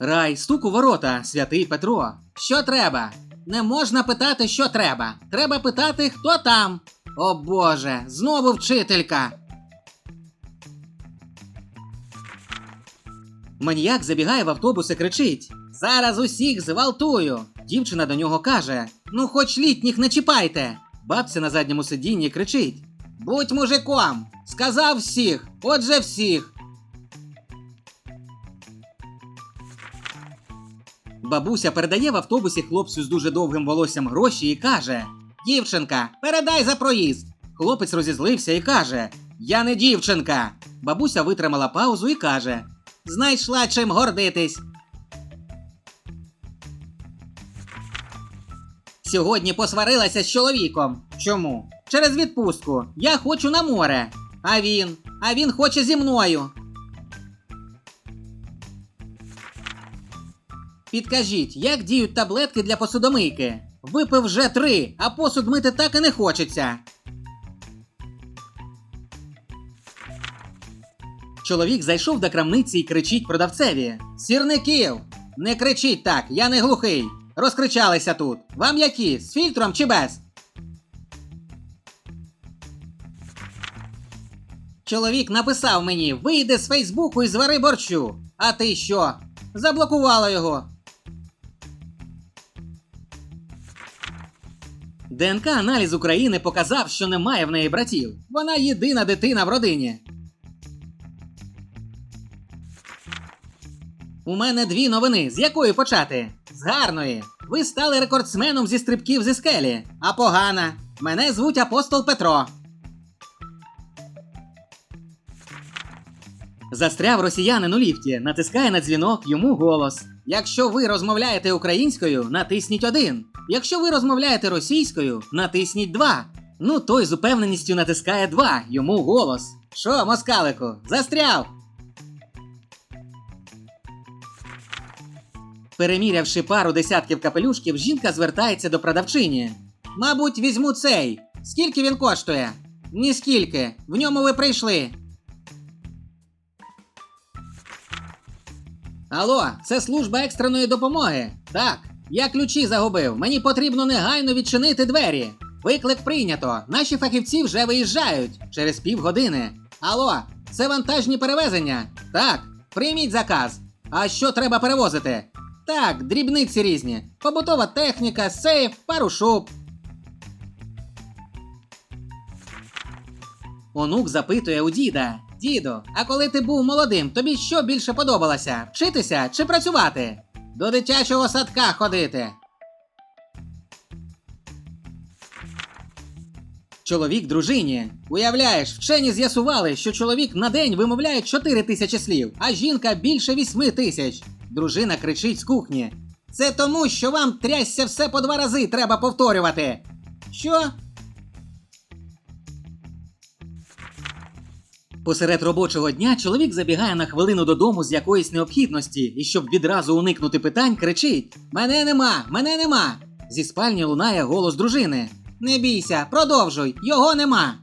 Рай, стук у ворота, святий Петро. Що треба? Не можна питати, що треба. Треба питати, хто там. О Боже, знову вчителька. Маніяк забігає в автобус і кричить: Зараз усіх зґвалтую. Дівчина до нього каже: Ну, хоч літніх не чіпайте. Бабця на задньому сидінні кричить: Будь мужиком! Сказав всіх, отже всіх. Бабуся передає в автобусі хлопцю з дуже довгим волоссям гроші і каже: Дівчинка, передай за проїзд. Хлопець розізлився і каже: Я не дівчинка. Бабуся витримала паузу і каже: Знайшла чим гордитись. Сьогодні посварилася з чоловіком. Чому? Через відпустку. Я хочу на море. А він? А він хоче зі мною. Підкажіть, як діють таблетки для посудомийки? Випив вже три, а посуд мити так і не хочеться. Чоловік зайшов до крамниці і кричить продавцеві: Сірників! Не кричіть так, я не глухий. Розкричалися тут. Вам які? З фільтром чи без? Чоловік написав мені: вийди з Фейсбуку і звари борщу. А ти що? Заблокувала його. ДНК-аналіз України показав, що немає в неї братів. Вона єдина дитина в родині. У мене дві новини. З якої почати? З гарної. Ви стали рекордсменом зі стрибків зі скелі. А погана. Мене звуть апостол Петро. Застряв росіянин у ліфті, натискає на дзвінок йому голос. Якщо ви розмовляєте українською, натисніть один. Якщо ви розмовляєте російською, натисніть два. Ну, той з упевненістю натискає два, йому голос. Що, москалику, застряв? Перемірявши пару десятків капелюшків, жінка звертається до продавчині. Мабуть, візьму цей. Скільки він коштує? Ніскільки. В ньому ви прийшли. Алло, це служба екстреної допомоги. Так, я ключі загубив. Мені потрібно негайно відчинити двері. Виклик прийнято. Наші фахівці вже виїжджають через півгодини. Алло, це вантажні перевезення. Так, прийміть заказ. А що треба перевозити? Так, дрібниці різні. Побутова техніка, сейф, пару шуб. Онук запитує у діда: Діду, а коли ти був молодим, тобі що більше подобалося? Вчитися чи працювати? До дитячого садка ходити. Чоловік дружині. Уявляєш, вчені з'ясували, що чоловік на день вимовляє 4 тисячі слів, а жінка більше 8 тисяч. Дружина кричить з кухні. Це тому, що вам трясся все по два рази треба повторювати. Що? Посеред робочого дня чоловік забігає на хвилину додому з якоїсь необхідності і, щоб відразу уникнути питань, кричить: Мене нема, мене нема. Зі спальні лунає голос дружини. Не бійся, продовжуй, його нема.